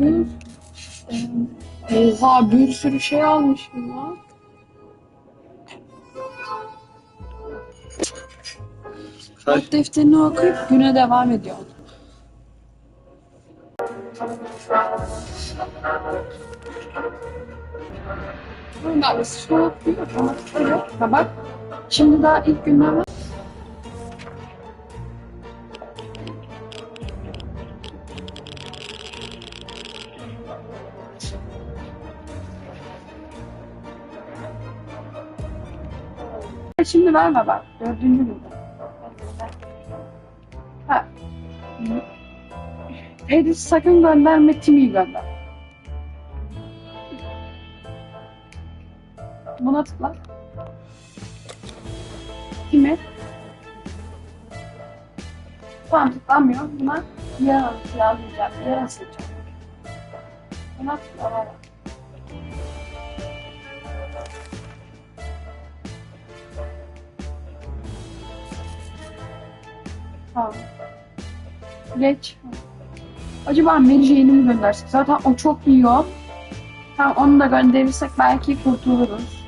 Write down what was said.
Ee, Oha bir sürü şey almışım lan. Not defterini okuyup güne devam ediyor. Bunlar su okuyor. Evet. Ha bak. Şimdi daha ilk günden Şimdi verme bak. Dördüncü günde. Ha. Hedis sakın gönderme Timi'yi gönder. Buna tıkla. Kimi? Tamam tıklanmıyor. Buna yarın yazacağım. Yarın seçeceğim. Buna tıkla. Var. Tamam. Geç. Acaba Mary Jane'i mi göndersek? Zaten o çok yiyor. Tamam onu da gönderirsek belki kurtuluruz.